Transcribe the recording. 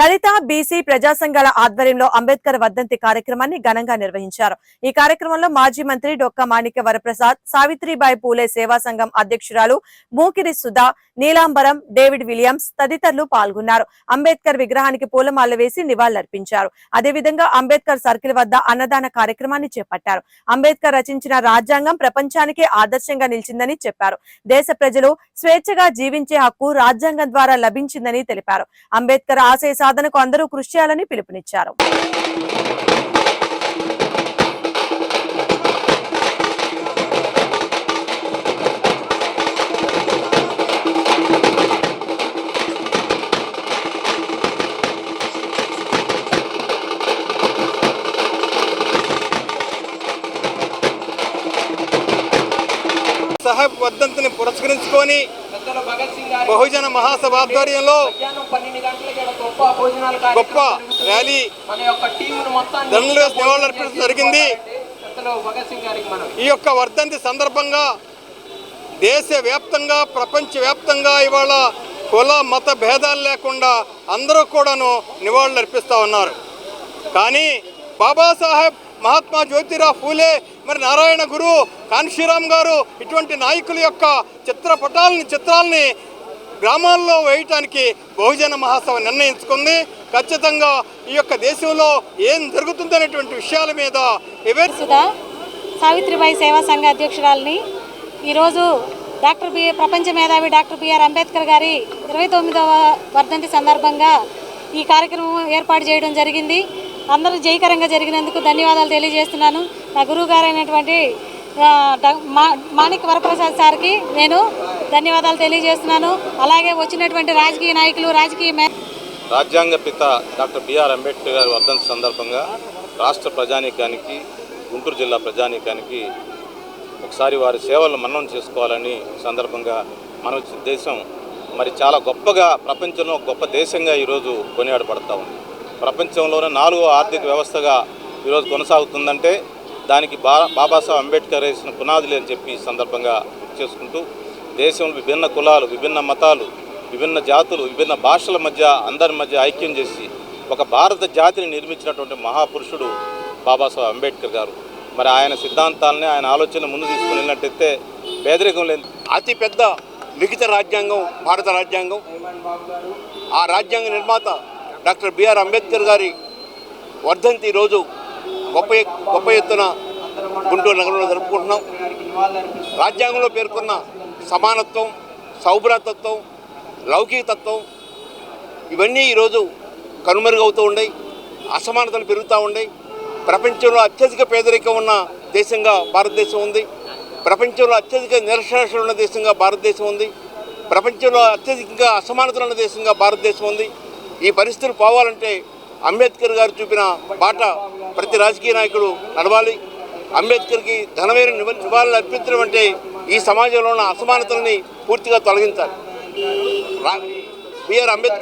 దళిత BC ప్రజా సంఘాల ఆధ్వర్యంలో అంబేద్కర్ వర్ధంతి కార్యక్రమాన్ని ఘనంగా నిర్వహించారు. ఈ కార్యక్రమంలో మాజీ మంత్రి డొక్క మాణిక్య వరప్రసాద్ సావిత్రిబాయి పూలే సేవా సంఘం అధ్యక్షురాలు మూకిరి సుధా నీలాంబరం డేవిడ్ విలియమ్స్ తదితరులు పాల్గొన్నారు. అంబేద్కర్ విగ్రహానికి పూలమాల వేసి నివాళులర్పించారు. అదేవిధంగా అంబేద్కర్ సర్కిల్ వద్ద అన్నదాన కార్యక్రమాన్ని చేపట్టారు. అంబేద్కర్ రచించిన రాజ్యాంగం ప్రపంచానికే ఆదర్శంగా నిలిచిందని చెప్పారు. దేశ ప్రజలు స్వేచ్ఛగా జీవించే హక్కు రాజ్యాంగం ద్వారా లభించిందని తెలిపారు. అంబేద్కర్ ఆశయ సాధనకు అందరూ కృషి చేయాలని పిలుపునిచ్చారు. సాహెబ్ వర్ధంతిని పురస్కరించుకొని బహుజన మహాసభ ఆధ్వర్యంలో గొప్ప ర్యాలీ దండలు వేసి నివాళులర్పించడం జరిగింది. ఈ యొక్క వర్ధంతి సందర్భంగా దేశ వ్యాప్తంగా ప్రపంచ వ్యాప్తంగా ఇవాళ కుల మత భేదాలు లేకుండా అందరూ కూడాను నివాళులు అర్పిస్తూ ఉన్నారు కానీ బాబాసాహెబ్ మహాత్మా జ్యోతిరావు ఫూలే. మరి నారాయణ గురు కాన్షీరామ్ గారు ఇటువంటి నాయకుల యొక్క చిత్రపటాలని చిత్రాలని గ్రామాల్లో వేయటానికి బహుజన మహాసభ నిర్ణయించుకుంది. ఖచ్చితంగా ఈ యొక్క దేశంలో ఏం జరుగుతుందనేటువంటి విషయాల మీద ఎవరి సుధా సావిత్రిబాయి సేవా సంఘ అధ్యక్షురాలని ఈరోజు డాక్టర్ బి ప్రపంచ మేధావి డాక్టర్ బిఆర్ అంబేద్కర్ గారి ఇరవై తొమ్మిదవ వర్ధంతి సందర్భంగా ఈ కార్యక్రమం ఏర్పాటు చేయడం జరిగింది. అందరూ జయకరంగా జరిగినందుకు ధన్యవాదాలు తెలియజేస్తున్నాను. నా గురువు గారైనటువంటి మా మాణిక్ వరప్రసాద్ సార్కి నేను ధన్యవాదాలు తెలియజేస్తున్నాను. అలాగే వచ్చినటువంటి రాజకీయ నాయకులు రాజకీయ రాజ్యాంగ పిత డాక్టర్ బిఆర్ అంబేద్కర్ గారి వర్ధంతి సందర్భంగా రాష్ట్ర ప్రజానీకానికి గుంటూరు జిల్లా ప్రజానీకానికి ఒకసారి వారి సేవలను మన్నం చేసుకోవాలని సందర్భంగా మన దేశం మరి చాలా గొప్పగా ప్రపంచంలో గొప్ప దేశంగా ఈరోజు కొనియాడబడతా ఉంది. ప్రపంచంలోనే నాలుగో ఆర్థిక వ్యవస్థగా ఈరోజు కొనసాగుతుందంటే దానికి బా బాబాసాహెబ్ అంబేద్కర్ వేసిన పునాదులు అని చెప్పి సందర్భంగా చేసుకుంటూ దేశంలో విభిన్న కులాలు విభిన్న మతాలు విభిన్న జాతులు విభిన్న భాషల మధ్య అందరి మధ్య ఐక్యం చేసి ఒక భారత జాతిని నిర్మించినటువంటి మహాపురుషుడు బాబాసాహెబ్ అంబేద్కర్ గారు. మరి ఆయన సిద్ధాంతాలని ఆయన ఆలోచన ముందు తీసుకుని వెళ్ళినట్టయితే పేదరికం లేని అతిపెద్ద లిఖిత రాజ్యాంగం భారత రాజ్యాంగం. ఆ రాజ్యాంగ నిర్మాత డాక్టర్ బిఆర్ అంబేద్కర్ గారి వర్ధంతి ఈరోజు గొప్ప గొప్ప ఎత్తున గుంటూరు నగరంలో జరుపుకుంటున్నాం. రాజ్యాంగంలో పేర్కొన్న సమానత్వం సౌభ్రతత్వం లౌకికతత్వం ఇవన్నీ ఈరోజు కనుమరుగవుతూ ఉన్నాయి అసమానతలు పెరుగుతూ ఉన్నాయి ప్రపంచంలో అత్యధిక పేదరికం ఉన్న దేశంగా భారతదేశం ఉంది. ప్రపంచంలో అత్యధిక నిరక్షరాస్యత ఉన్న దేశంగా భారతదేశం ఉంది. ప్రపంచంలో అత్యధికంగా అసమానతలు ఉన్న దేశంగా భారతదేశం ఉంది. ఈ పరిస్థితులు పోవాలంటే అంబేద్కర్ గారు చూపిన బాట ప్రతి రాజకీయ నాయకుడు నడవాలి. అంబేద్కర్కి ధనమైన నివాళులు అర్పించడం అంటే ఈ సమాజంలో ఉన్న అసమానతల్ని పూర్తిగా తొలగించాలి. రా- బిఆర్ అంబేద్కర్